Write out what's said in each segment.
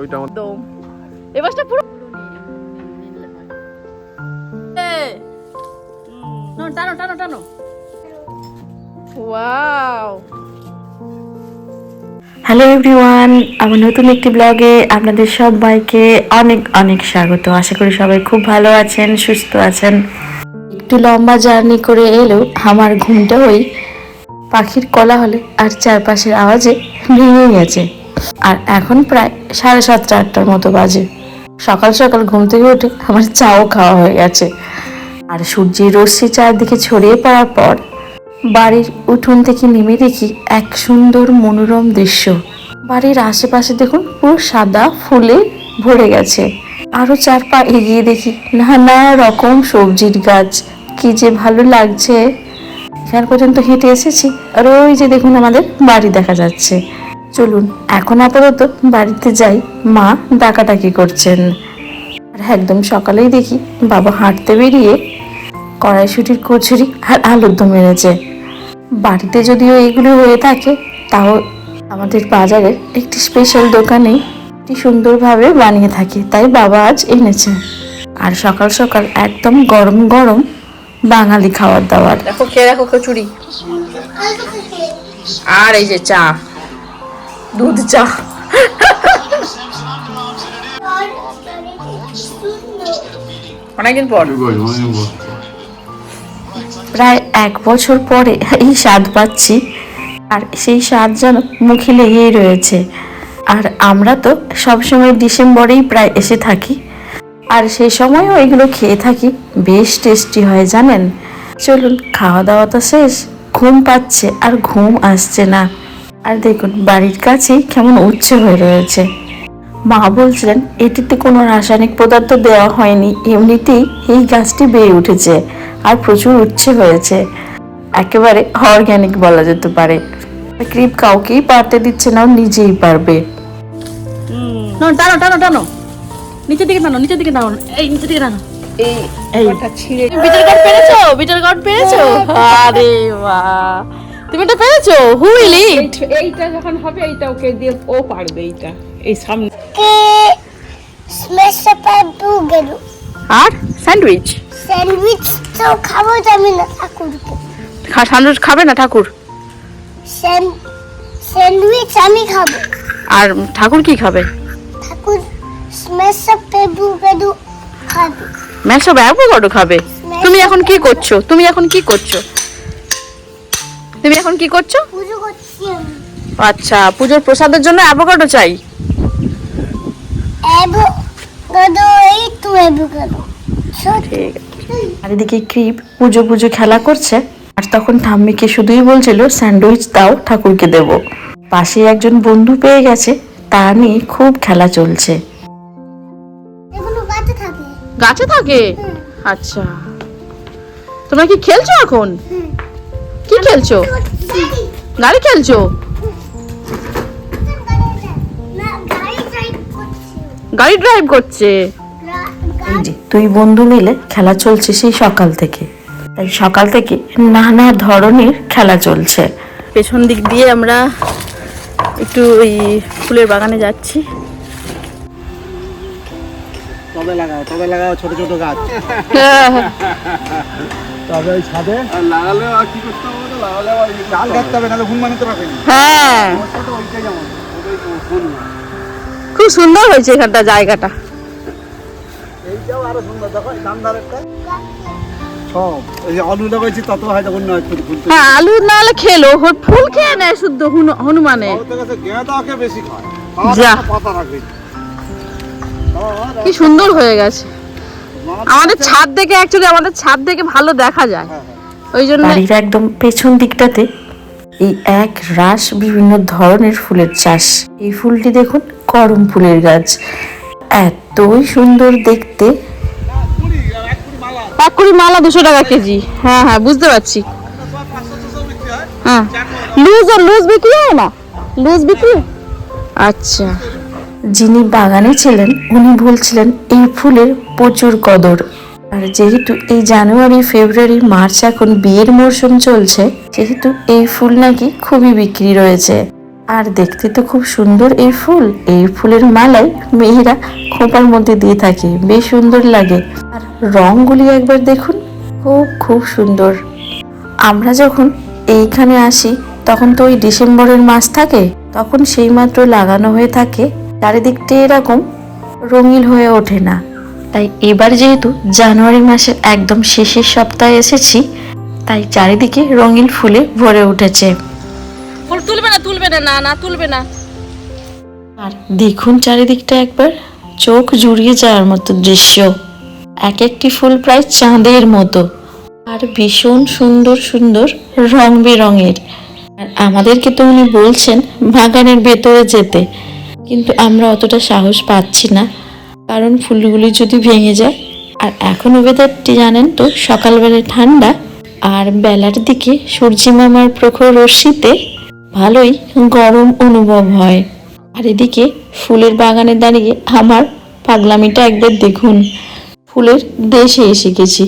ওইটা আমার বাসটা পুরো টানো টানো টানো ওয়াও হ্যালো এভরিওয়ান আমার নতুন একটি ব্লগে আপনাদের সবাইকে অনেক অনেক স্বাগত। আশা করি সবাই খুব ভালো আছেন, সুস্থ আছেন। একটু লম্বা জার্নি করে এলেও আমার ঘুমটা ওই পাখির কলা হলে আর চারপাশের আওয়াজে ভেঙে গেছে। আর এখন প্রায় সাড়ে সাতটা, আটটার মতো বাজে। সকাল সকাল ঘুম থেকে উঠে আমার চাও খাওয়া হয়ে গেছে। আর সূর্যের রশ্মি চারদিকে ছড়িয়ে পড়ার পর বাড়ির উঠোন থেকে নেমে দেখি এক সুন্দর মনোরম দৃশ্য। বাড়ির আশেপাশে দেখুন পুরো সাদা ফুলে ভরে গেছে। আরও চার পা এগিয়ে দেখি নানা রকম সবজির গাছ। কি যে ভালো লাগছে। এখান পর্যন্ত হেঁটে এসেছি। আর ওই যে দেখুন আমাদের বাড়ি দেখা যাচ্ছে। চলুন, এখন আপাতত বাড়িতে যাই। মা ডাকাডাকি করছেন। আর একদম সকালেই দেখি বাবা হাঁটতে বেরিয়ে কড়াইশুটির কচুরি আর আলুর দম এনেছে। বাড়িতে যদিও এগুলো হয়ে থাকে, তাও আমাদের বাজারের একটি স্পেশাল দোকানে একটি সুন্দরভাবে বানিয়ে থাকে, তাই বাবা আজ এনেছে। আর সকাল সকাল একদম গরম গরম বাঙালি খাবার দাবার দেখো খেয়ে রাখো কচুরি। আর এই যে চা। দুধ চা। অনেকদিন পর। প্রায় এক বছর পরে এই স্বাদ পাচ্ছি। আর সেই স্বাদ যেন মুখে লেগেই রয়েছে। আর আমরা তো সবসময় ডিসেম্বরেই প্রায় এসে থাকি। আর সেই সময়ও এগুলো খেয়ে থাকি। বেশ টেস্টি হয়, জানেন? চলুন খাওয়া দাওয়া তো শেষ। ঘুম পাচ্ছে, আর ঘুম আসছে না। আর দেখুন, বাড়ির কাছেই কেমন উচ্ছে হয়ে রয়েছে। মা বলছিলেন, এটিতে কোনো রাসায়নিক পদার্থ দেওয়া হয়নি। এমনিতেই এই গাছটি বেড়ে উঠেছে, আর প্রচুর উচ্ছে হয়েছে। একেবারে অর্গ্যানিক বলা যেতে পারে। ক্রিপ কাউকেই পারতে দিচ্ছে না, নিজেই পারবে। টানো টানো টানো। নিচের দিকে টানো নিচের দিকে টানো। এই নিচের দিকে টানো। এই পেরেছ? বিটার কার্ড পেরেছ? আরে বাহ তুমি এটা পেরেছ? হু উইল এইটা যখন হবে এইটা ওকে দিয়ে ও পারবে এইটা। এই সামনে। গেল? আর? স্যান্ডউইচ? স্যান্ডউইচ তো খাব আমি না ঠাকুরকে। স্যান্ডউইচ খাবে না ঠাকুর? স্যান- স্যান্ডউইচ আমি খাব। আর ঠাকুর কি খাবে? স্মেশে পাবু গেল খাবে। ম্যাসো অ্যাভোকাডো খাবে? তুমি এখন কি করছ? তুমি এখন কি করছ? তুমি এখন কি করছ? আচ্ছা পুজোর প্রসাদের জন্য অ্যাভোকাডো চাই। আর এদিকে ক্রিপ পুজো পুজো খেলা করছে। আর তখন ঠাম্মিকে শুধুই বলছিল স্যান্ডউইচ দাও ঠাকুরকে দেব। পাশে একজন বন্ধু পেয়ে গেছে। তা নিয়ে খুব খেলা চলছে। গাছে থাকে। গাছে থাকে? আচ্ছা। তোমরা কি খেলছো এখন? কি খেলছো? গাড়ি খেলছো গাড়ি। ড্রাইভ করছি গাড়ি ড্রাইভ করছে। এই যে দুই বন্ধু মিলে খেলা চলছে সেই সকাল থেকে। তাই সকাল থেকে নানা ধরনের খেলা চলছে। পেছন দিক দিয়ে আমরা একটু ওই ফুলের বাগানে যাচ্ছি। তবে লাগাও তবে লাগাও ছোট ছোট গাছ। তবে ওই ছাদে? লাগালে আর কি করতে হবে বলো? লাগালে আবার ইয়ে চাল কাটতে হবে নাহলে ঘুম মানাতে পারবে না। হ্যাঁ। ছোট ওইটাই যেমন তো। খুব সুন্দর হয়েছে এখানটা জায়গাটা। এইটাও আরও সুন্দর দেখো আলু অন্য ফুল হ্যাঁ আলু না হলে খেলো ফুল খেয়ে নেয় শুদ্ধ হনু- হনুমানে। বেশি খায়। পাতা কি সুন্দর হয়ে গেছে। আমাদের ছাদ থেকে অ্যাকচুয়ালি আমাদের ছাদ থেকে ভালো দেখা যায়। ওই জন্য বাড়ির একদম পেছন দিকটাতে এই এক রাস বিভিন্ন ধরনের ফুলের চাষ। এই ফুলটি দেখুন করম ফুলের গাছ। এতই সুন্দর দেখতে। এক কুড়ি মালা দুশো টাকা কেজি। হ্যাঁ হ্যাঁ বুঝতে পারছি। হ্যাঁ। লুজ আর লুজ বিক্রি হয় না? লুজ বিক্রি? আচ্ছা। যিনি বাগানে ছিলেন, উনি বলছিলেন, এই ফুলের প্রচুর কদর। আর যেহেতু এই জানুয়ারি, ফেব্রুয়ারি, মার্চ এখন বিয়ের মরশুম চলছে যেহেতু এই ফুল নাকি খুবই বিক্রি রয়েছে। আর দেখতে তো খুব সুন্দর এই ফুল। এই ফুলের মালাই মেয়েরা খোপার মধ্যে দিয়ে থাকে, বেশ সুন্দর লাগে। আর রংগুলি একবার দেখুন, খুব খুব সুন্দর। আমরা যখন এইখানে আসি, তখন তো ওই ডিসেম্বরের মাস থাকে, তখন সেই মাত্র লাগানো হয়ে থাকে চারিদিকটা এরকম রঙিন হয়ে ওঠে না। তাই এবার যেহেতু জানুয়ারি মাসের একদম শেষের সপ্তাহে এসেছি তাই চারিদিকে রঙিন ফুলে ভরে উঠেছে। ফুল তুলবে না তুলবে না না না তুলবে না। আর দেখুন চারিদিকটা একবার চোখ জুড়িয়ে যাওয়ার মতো দৃশ্য। এক একটি ফুল প্রায় চাঁদের মতো আর ভীষণ সুন্দর সুন্দর রং বেরঙের। আর আমাদেরকে তো উনি বলছেন বাগানের ভেতরে যেতে। কিন্তু আমরা অতটা সাহস পাচ্ছি না। কারণ ফুলগুলি যদি ভেঙে যায়, আর এখন ওয়েদারটি জানেন তো সকালবেলায় ঠান্ডা, আর বেলার দিকে সূর্যি মামার প্রখর রশ্মিতে ভালোই গরম অনুভব হয়। আর এদিকে ফুলের বাগানে দাঁড়িয়ে আমার পাগলামিটা একবার দেখুন। ফুলের দেশে এসে গেছি।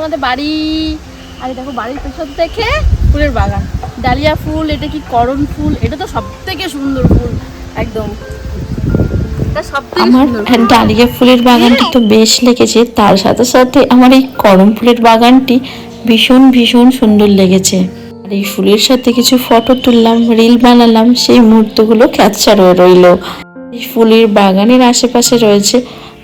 আমাদের বাড়ি। আর দেখো বাড়ির পেছন থেকে। ফুলের বাগান। ডালিয়া ফুল এটা কি করণ ফুল? এটা তো সব থেকে সুন্দর ফুল একদম। আমার ডালিয়া ফুলের বাগানটি তো বেশ লেগেছে তার সাথে সাথে আমার এই করম ফুলের বাগানটি ভীষণ ভীষণ সুন্দর লেগেছে। আর এই ফুলের সাথে কিছু ফটো তুললাম রিল বানালাম সেই মুহূর্তগুলো ক্যাপচার হয়ে রইল। এই ফুলের বাগানের আশেপাশে রয়েছে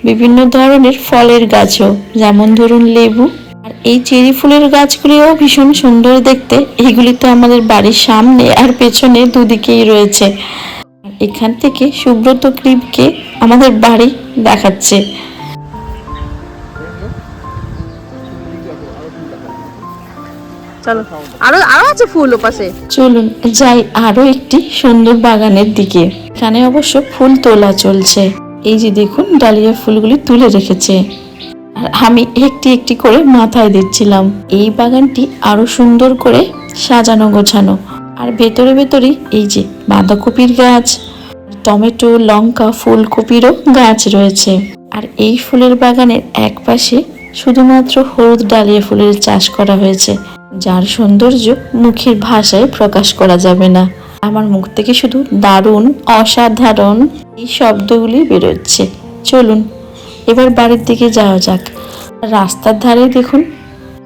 বিভিন্ন ধরনের ফলের গাছও যেমন ধরুন লেবু আর এই চেরি ফুলের গাছগুলিও ভীষণ সুন্দর দেখতে। এগুলি তো আমাদের বাড়ির সামনে আর পেছনে দুদিকেই রয়েছে। এখান থেকে সুব্রত ক্রিপকে আমাদের বাড়ি দেখাচ্ছে। চলো আরও আরও আছে ফুল ওপাশে। চলুন যাই আরও একটি সুন্দর বাগানের দিকে। এখানে অবশ্য ফুল তোলা চলছে। এই যে দেখুন ডালিয়া ফুলগুলি তুলে রেখেছে। আর আমি একটি একটি করে মাথায় দিচ্ছিলাম এই বাগানটি আরও সুন্দর করে সাজানো গোছানো। আর ভেতরে ভেতরে এই যে বাঁধাকপির গাছ, টমেটো, লঙ্কা, ফুলকপিরও গাছ রয়েছে। আর এই ফুলের বাগানের এক পাশে শুধুমাত্র হলুদ ডালিয়া ফুলের চাষ করা হয়েছে, যার সৌন্দর্য মুখের ভাষায় প্রকাশ করা যাবে না। আমার মুখ থেকে শুধু দারুণ অসাধারণ এই শব্দগুলি বেরোচ্ছে। চলুন এবার বাড়ির দিকে যাওয়া যাক। রাস্তার ধারে দেখুন,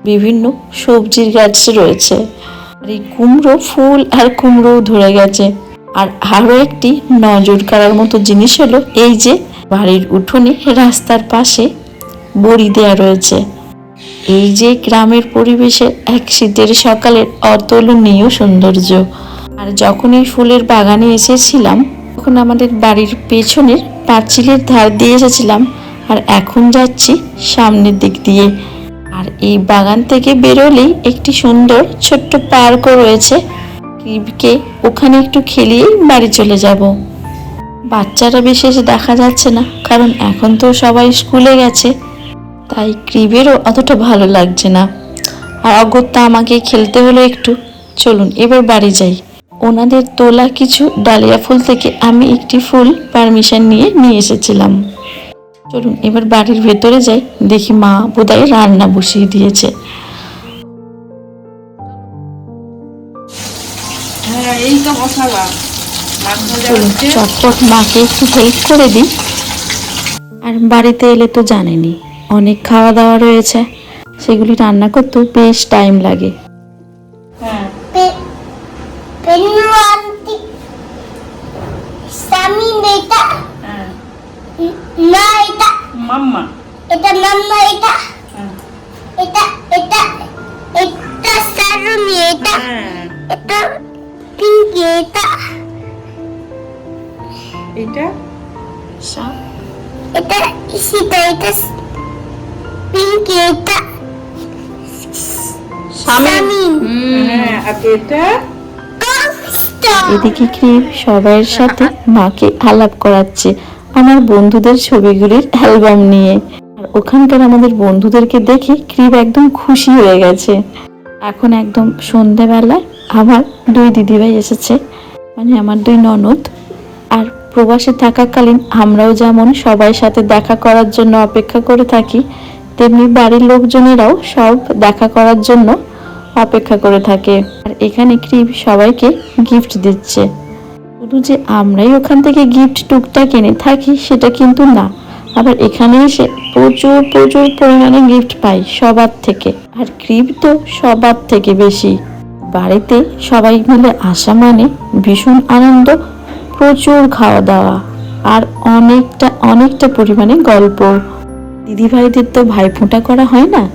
বিভিন্ন সবজির গাছ রয়েছে। আর এই কুমড়ো ফুল আর কুমড়োও ধরে গেছে। আর আরও একটি নজর কাড়ার মতো জিনিস হলো এই যে বাড়ির উঠোনে রাস্তার পাশে বড়ি দেয়া রয়েছে। এই যে গ্রামের পরিবেশের এক শীতের সকালের অতুলনীয় সৌন্দর্য। আর যখন এই ফুলের বাগানে এসেছিলাম, তখন আমাদের বাড়ির পেছনের পাঁচিলের ধার দিয়ে এসেছিলাম। আর এখন যাচ্ছি সামনের দিক দিয়ে। আর এই বাগান থেকে বেরোলেই একটি সুন্দর ছোট্ট পার্কও রয়েছে। ক্রিবকে ওখানে একটু খেলিয়েই বাড়ি চলে যাব। বাচ্চারা বিশেষ দেখা যাচ্ছে না, কারণ এখন তো সবাই স্কুলে গেছে। তাই ক্রিবেরও অতটা ভালো লাগছে না। আর অগত্যা আমাকে খেলতে হলো একটু। চলুন, এবার বাড়ি যাই। ওনাদের তোলা কিছু ডালিয়া ফুল থেকে আমি একটি ফুল পারমিশন নিয়ে নিয়ে এসেছিলাম। চলুন এবার বাড়ির ভেতরে যাই দেখি মা বোধহয় রান্না বসিয়ে দিয়েছে। হ্যাঁ চটপট মাকে একটু হেল্প করে দিই। আর বাড়িতে এলে তো জানেনই অনেক খাওয়া দাওয়া রয়েছে। সেগুলি রান্না করতেও বেশ টাইম লাগে। মাম্মা। এটা মাম্মা এটা হ্যাঁ। এটা এটা এটা সারুনি এটা হ্যাঁ। এটা পিঙ্কি এটা এইটা এটা সীতা এটা পিঙ্কি এটা হ্যাঁ এটা? এদিকে ক্রিম সবাইয়ের সাথে মাকে আলাপ করাচ্ছে। আমার বন্ধুদের ছবিগুলির অ্যালবাম নিয়ে। আর ওখানকার আমাদের বন্ধুদেরকে দেখে ক্রিম একদম খুশি হয়ে গেছে। এখন একদম সন্ধেবেলা আমার দুই দিদিভাই এসেছে মানে আমার দুই ননদ। আর প্রবাসে থাকাকালীন আমরাও যেমন সবাই সাথে দেখা করার জন্য অপেক্ষা করে থাকি, তেমনি বাড়ির লোকজনেরাও সব দেখা করার জন্য অপেক্ষা করে থাকে। আর এখানে ক্রিপ সবাইকে গিফট দিচ্ছে। শুধু যে আমরাই ওখান থেকে গিফট টুকটা কিনে থাকি, সেটা কিন্তু না। আবার এখানে এসে প্রচুর প্রচুর পরিমাণে গিফট পাই সবার থেকে। আর ক্রিপ তো সবার থেকে বেশি। বাড়িতে সবাই মিলে আসা মানে ভীষণ আনন্দ, প্রচুর খাওয়া দাওয়া আর অনেকটা অনেকটা পরিমাণে গল্প। দিদিভাইদের তো ভাইফোঁটা করা হয় না।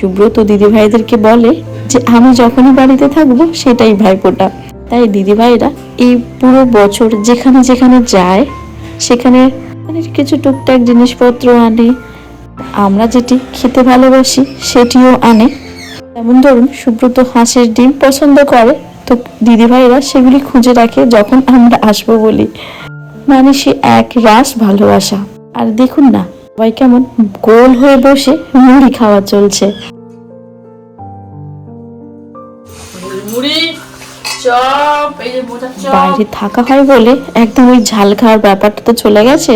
সুব্রত দিদিভাইদেরকে বলে যে, আমি যখনই বাড়িতে থাকব, সেটাই ভাইফোঁটা। তাই দিদিভাইরা এই পুরো বছর যেখানে যেখানে যায়, সেখানে মানে কিছু টুকটাক জিনিসপত্র আনে। আমরা যেটি খেতে ভালোবাসি, সেটিও আনে। যেমন ধরুন, সুব্রত হাঁসের ডিম পছন্দ করে, তো দিদিভাইরা সেগুলি খুঁজে রাখে যখন আমরা আসব বলি। মানে সে এক রাস ভালোবাসা। আর দেখুন না, সবাই কেমন গোল হয়ে বসে মুড়ি খাওয়া চলছে। মুড়ি? চপ, এই যে চপ। বাইরে থাকা হয় বলে একদম ওই ঝাল খাওয়ার ব্যাপারটা তো চলে গেছে।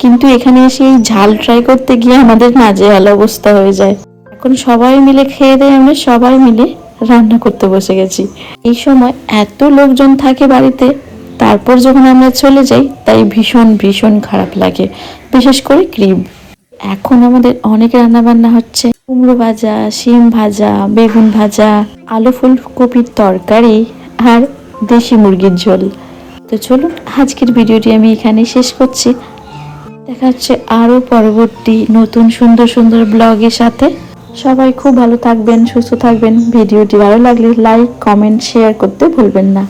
কিন্তু এখানে এসে এই ঝাল ট্রাই করতে গিয়ে আমাদের নাজেহাল অবস্থা হয়ে যায়। এখন সবাই মিলে খেয়ে দেয়ে আমরা সবাই মিলে রান্না করতে বসে গেছি। এই সময় এত লোকজন থাকে বাড়িতে, তারপর যখন আমরা চলে যাই, তাই ভীষণ ভীষণ খারাপ লাগে। বিশেষ করে ক্রিম। এখন আমাদের অনেক রান্না বান্না হচ্ছে। কুমড়ো ভাজা, শিম ভাজা, বেগুন ভাজা, আলু ফুলকপির তরকারি আর দেশি মুরগির ঝোল। তো চলুন, আজকের ভিডিওটি আমি এখানেই শেষ করছি। দেখা হচ্ছে আরও পরবর্তী নতুন সুন্দর সুন্দর ব্লগের সাথে। সবাই খুব ভালো থাকবেন, সুস্থ থাকবেন। ভিডিওটি ভালো লাগলে লাইক, কমেন্ট, শেয়ার করতে ভুলবেন না।